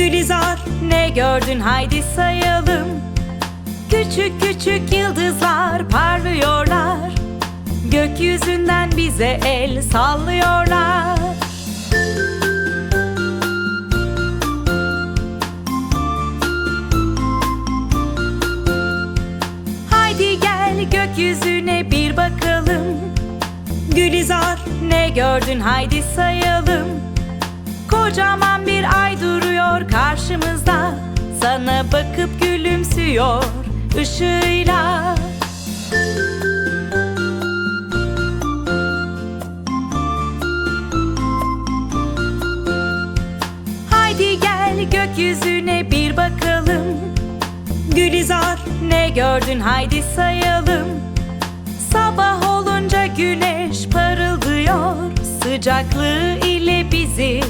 Gülizar ne gördün? Haydi sayalım. Küçük küçük yıldızlar parlıyorlar. Gökyüzünden bize el sallıyorlar. Haydi gel gökyüzüne bir bakalım. Gülizar ne gördün? Haydi sayalım. Kocaman bir ay duruyor karşımızda. Sana bakıp gülümsüyor ışığıyla. Haydi gel gökyüzüne bir bakalım. Gülizar ne gördün? Haydi sayalım. Sabah olunca güneş parıldıyor. Sıcaklığı ile bizi